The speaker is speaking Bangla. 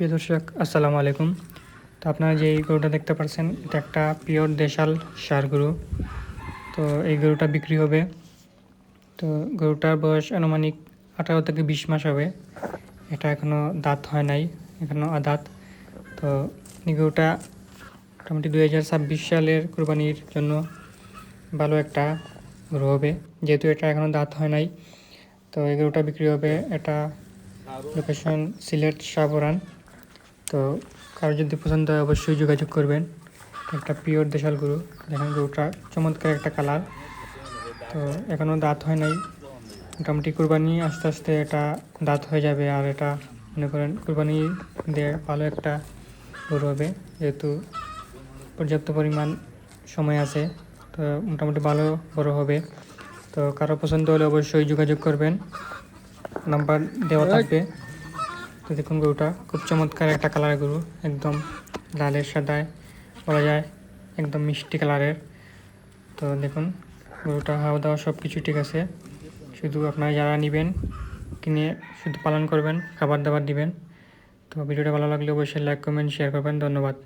প্রিয় দর্শক, আসসালামু আলাইকুম। তো আপনারা যে এই গরুটা দেখতে পাচ্ছেন, এটা একটা পিওর দেশাল সার গরু। তো এই গরুটা বিক্রি হবে। তো গরুটার বয়স আনুমানিক আঠারো থেকে বিশ মাস হবে। এটা এখনও দাঁত হয় নাই এখনও আদাত। তো এই গরুটা মোটামুটি দুই হাজার ছাব্বিশ সালের কোরবানির জন্য ভালো একটা গরু হবে। যেহেতু এটা এখনও দাঁত হয় নাই, তো এই গরুটা বিক্রি হবে এটা লোকেশন সিলেট সাবরান তো কারও যদি পছন্দ হয় অবশ্যই যোগাযোগ করবেন। একটা পিওর দেশাল গরু দেখেন গরুটা চমৎকার একটা কালার তো এখনও দাঁত হয় নাই। মোটামুটি কুরবানি আস্তে আস্তে এটা দাঁত হয়ে যাবে আর এটা মনে করেন কুরবানি দিয়ে ভালো একটা গরু হবে যেহেতু পর্যাপ্ত পরিমাণ সময় আছে তো মোটামুটি ভালো বড় হবে। তো কারও পছন্দ হলে অবশ্যই যোগাযোগ করবেন। নাম্বার দেওয়া থাকবে। দেখুন গরুটা, খুব চমৎকার একটা কালার গরু, একদম লালের, সাদায় বলা যায়, একদম মিষ্টি কালারের তো দেখুন, গরুটা হাওয়া দাওয়া সব কিছু ঠিক আছে। শুধু আপনারা যারা নেবেন, কিনে শুধু পালন করবেন, খাবার দাবার দিবেন। তো ভিডিওটা ভালো লাগলে অবশ্যই লাইক কমেন্ট শেয়ার করবেন। ধন্যবাদ।